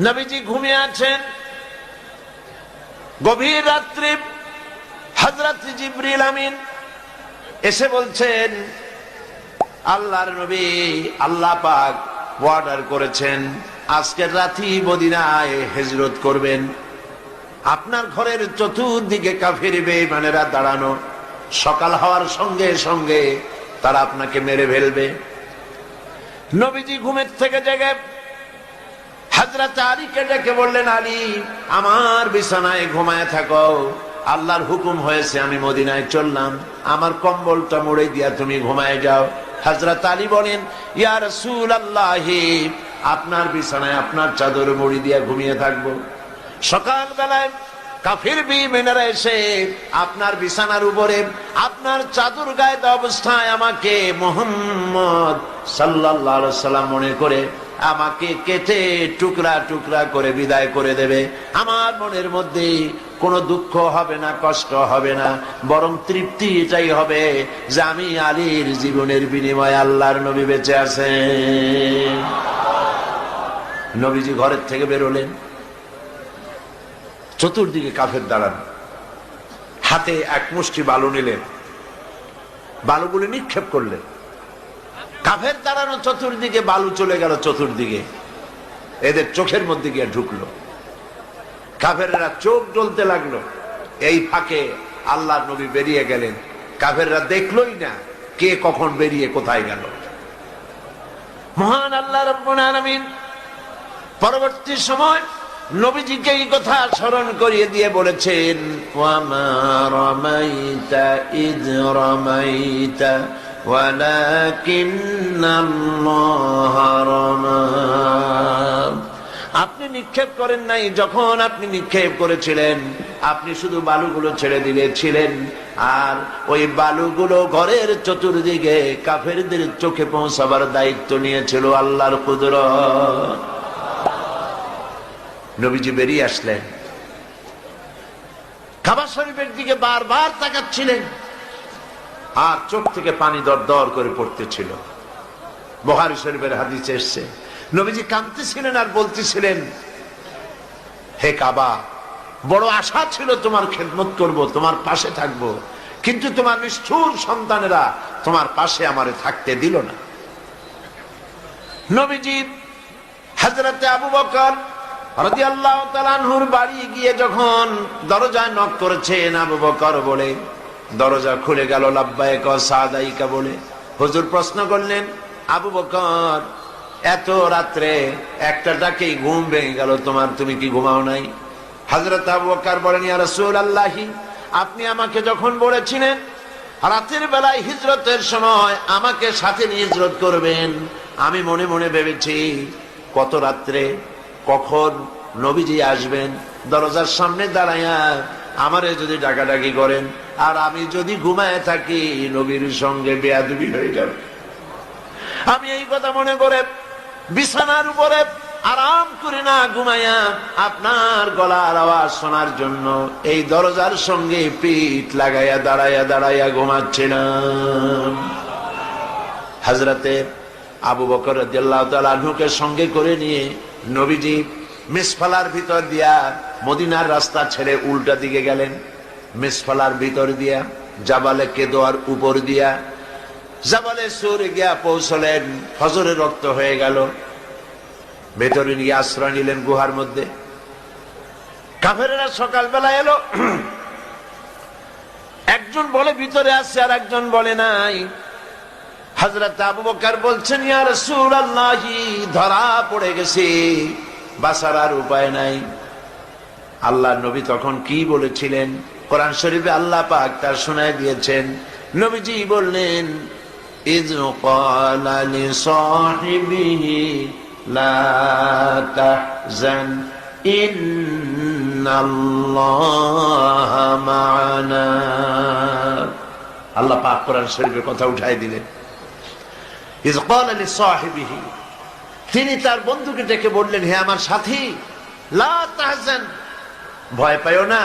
নবীজি ঘুমিয়ে আছেন। গভীর রাত্রি হজরত জিবরিল আমিন এসে বলছেন, আল্লাহর নবী আল্লাহ পাক অর্ডার করেছেন, আজকের রাতি মদিনায় হেজরত করবেন। আপনার ঘরের চতুর্দিকে কাফের বেমানেরা দাঁড়ানো, সকাল হওয়ার সঙ্গে সঙ্গে তারা আপনাকে মেরে ফেলবে। নবীজি ঘুমের থেকে জেগে হাজরাত আলীকে ডেকে বললেন, আলী, আমার বিছানায় ঘুমায় থাকো। আল্লাহর হুকুম হয়েছে, আমি মদিনায় চললাম। আমার কম্বলটা মুড়ে দিয়া তুমি ঘুমায় যাও। হাজরাত আলী বলেন, ইয়া রসুল আল্লাহ আপনার বিছানায় আপনার চাদর মুড়ি দিয়া ঘুমিয়ে থাকব। সকাল বেলায় কাফির বিমেনারা এসে আপনার বিছানার উপরে আপনার চাদর গায়ে অবস্থায় আমাকে মোহাম্মদ সাল্লাহ সাল্লাম মনে করে আমাকে কেটে টুকরা টুকরা করে বিদায় করে দেবে। আমার মনের মধ্যে কোনো দুঃখ হবে না, কষ্ট হবে না, বরং তৃপ্তি এটাই হবে যে আমি আলীর জীবনের বিনিময়ে আল্লাহর নবী বেঁচে আছেন নবীজি ঘরের থেকে বেরোলেন। চতুর্দিকে কাফের দাঁড়ান হাতে এক মুষ্টি বালু নিলেন। বালুগুলি নিক্ষেপ করলেন। কাফের দাঁড়ানো চতুর্দিকে, বালু চলে গেল চতুর্দিকে। এদের চোখের মধ্যে গিয়ে ঢুকলো। কাফেররা চোখ জ্বলতে লাগল। এই ফাঁকে আল্লাহ নবী বেরিয়ে গেলেন। কাফেররা দেখলোই না কে কখন বেরিয়ে কোথায় গেল। মহান আল্লাহ আলামিন, পরবর্তী সময় নবীজিকে এই কথা স্মরণ করিয়ে দিয়ে বলেছেন আপনি নিক্ষেপ করেন নাই, যখন আপনি নিক্ষেপ করেছিলেন, আপনি শুধু বালুগুলো ছেড়ে দিয়েছিলেন আর ওই বালুগুলো ঘরের চতুর্দিকে কাফেরদের চোখে পৌঁছাবার দায়িত্ব নিয়েছিল আল্লাহর কুদরত। নবীজি বেরিয়ে আসলেন। খাবার শরীফের দিকে বারবার তাকাচ্ছিলেন। আর চোখ থেকে পানি দর দর করে পড়তেছিল। বহারি শরীফের হাদিস এসছে, নবীজি কাঁদতেছিলেন আর বলতেছিলেন, হে কাবা, বড় আশা ছিল তোমার খেদমত করব, তোমার পাশে থাকব, কিন্তু তোমার নিষ্ঠুর সন্তানেরা তোমার পাশে আমারে থাকতে দিল না। নবীজি হাজরতে আবু বকর বাড়ি গিয়ে যখন দরজায় নক করেছেন, আবু বকর বলে দরজা খুলে গেল সাদাইকা বলে। হুজুর প্রশ্ন করলেন, আবু বকর, এত রাত্রে একটা ডাকেই ঘুম ভেঙে গেল, তোমার তুমি কি ঘুমাও নাই? হযরত আবু বকর বলেন রাসূলুল্লাহি, আপনি আমাকে যখন বলেছিলেন, রাতের বেলায় হিজরতের সময় আমাকে সাথে নিয়ে হিজরত করবেন, আমি মনে মনে ভেবেছি, কত রাত্রে, কখন নবীজি আসবেন, দরজার সামনে দাঁড়াইয়া আমারে যদি ডাকাডাকি করেন, আর আমি যদি ঘুমায় থাকি, নবীর সঙ্গে বেয়াদবি হয়ে যাবে। আমি এই কথা মনে করে বিছানার উপরে আরাম করে না ঘুমাইয়া আপনার গলার আওয়াজ শোনার জন্য এই দরজার সঙ্গে পিঠ লাগাইয়া দাঁড়াইয়া দাঁড়াইয়া ঘুমাচ্ছিলাম। হাজরাতে আবু বকর রাদিয়াল্লাহু সঙ্গে করে নিয়ে নবীজি মিসফালার ভিতর দিয়া মদিনার রাস্তা ছেড়ে উল্টা দিকে গেলেন। মিসফালার ভিতর দিয়া জাবালে কেদোয়ার উপর দিয়া জাবালে সুর গিয়া পৌঁছলেন। ফজরের রক্ত হয়ে গেল। ভেতরে নিয়ে আশ্রয় নিলেন গুহার মধ্যে। কাফেরেরা সকালবেলা এলো। একজন বলে, ভিতরে আসছে আর একজন বলে নাই। হজরত আবু বকর বলছেন, ইয়া রাসূলুল্লাহি, ধরা পড়ে গেছে। বাসার আর উপায় নাই। আল্লাহ নবী তখন কি বলেছিলেন? কোরআন শরীফে আল্লাহ পাক তার শোনায় দিয়েছেন, নবীজি বললেন ইজ লা আল্লাহ পাক কোরআন শরীফের কথা উঠাই দিলেন। ইজ ক্বালা লিসাহিবিহি তিনি তার বন্ধুকে ডেকে বললেন, হে আমার সাথী, লা ভয় পাইও না,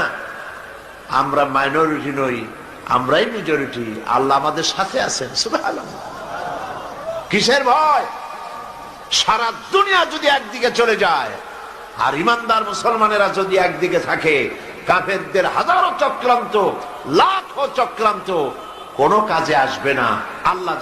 আমরা মাইনরিটি নই, আমরাই মেজরিটি আল্লাহ আমাদের সাথে আছেন কিসের ভয়? সারা দুনিয়া যদি একদিকে চলে যায়, আর ইমানদার মুসলমানেরা যদি একদিকে থাকে, কাফেরদের হাজারো চক্রান্ত, লাখো চক্রান্ত, কোনো কাজে আসবে না, আল্লাহ